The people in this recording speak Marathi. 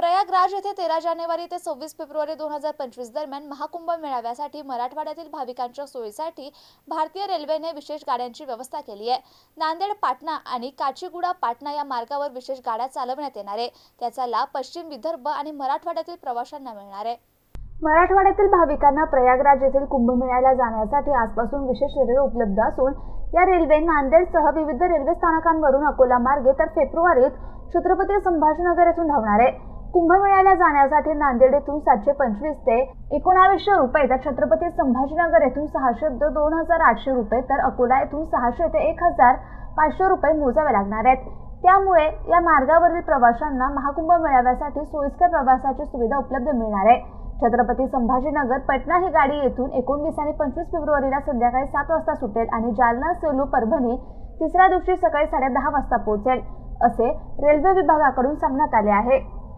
प्रयागराज येथे तेरा जानेवारी ते सव्वीस फेब्रुवारी दोन हजार पंचवीस दरम्यान महाकुंभ मेळाव्यासाठी मराठवाड्यातील भाविकांच्या सोयीसाठी भारतीय रेल्वेने विशेष गाड्यांची व्यवस्था केली आहे. नांदेड पाटणा आणि काचीगुडा पाटणा या मार्गावर विशेष गाड्या चालवण्यात येणार आहे. त्याचा लाभ पश्चिम विदर्भ आणि मराठवाड्यातील प्रवाशांना मिळणार आहे. मराठवाड्यातील भाविकांना प्रयागराज येथील कुंभमेळ्याला जाण्यासाठी आजपासून विशेष रेल्वे उपलब्ध असून या रेल्वे नांदेडसह विविध रेल्वे स्थानकांवरून अकोला मार्गे तर फेब्रुवारीत छत्रपती संभाजीनगर येथून धावणार आहे. कुंभमेळ्याला जाण्यासाठी नांदेड येथून सातशे पंचवीस ते एकोणावीसशे रुपये तर छत्रपती संभाजीनगर येथून सहाशे ते दोन हजार आठशे रुपये तर अकोला येथून सहाशे ते एक हजार पाचशे रुपये मोजावे लागणार आहेत. त्यामुळे या मार्गावरील प्रवाशांना महाकुंभ मेळाव्यासाठी सोयीस्कर प्रवासाची सुविधा उपलब्ध मिळणार आहे. छत्रपती संभाजीनगर पटना ही गाडी येथून एकोणवीस आणि पंचवीस फेब्रुवारीला संध्याकाळी सात वाजता सुटेल आणि जालना सेलू परभणी तिसऱ्या दिवशी सकाळी साडे दहा वाजता पोहोचेल असे रेल्वे विभागाकडून सांगण्यात आले आहे.